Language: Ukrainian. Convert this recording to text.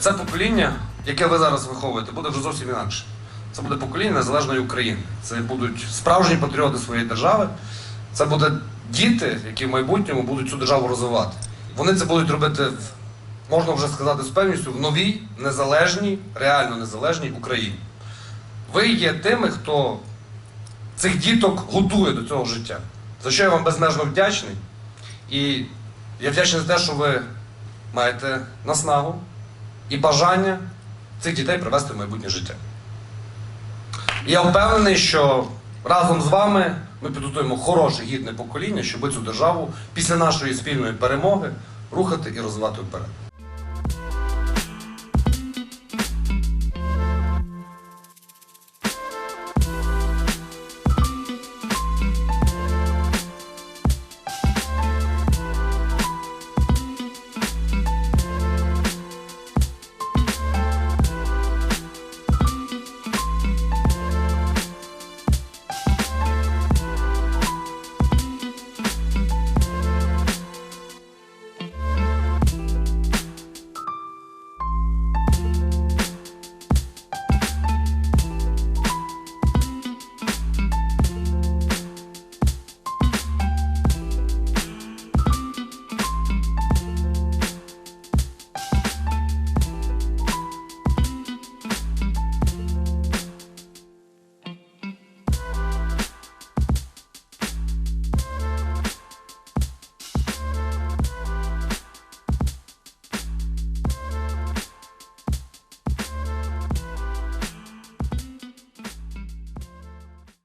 це покоління, яке ви зараз виховуєте, буде вже зовсім інакше. Це буде покоління незалежної України. Це будуть справжні патріоти своєї держави. Це буде діти, які в майбутньому будуть цю державу розвивати. Вони це будуть робити, можна вже сказати з певністю, в новій, незалежній, реально незалежній Україні. Ви є тими, хто цих діток готує до цього життя. За що я вам безмежно вдячний. І я вдячний за те, що ви маєте наснагу і бажання цих дітей привести в майбутнє життя. І я впевнений, що разом з вами ми підготуємо хороше гідне покоління, щоб цю державу після нашої спільної перемоги рухати і розвивати вперед.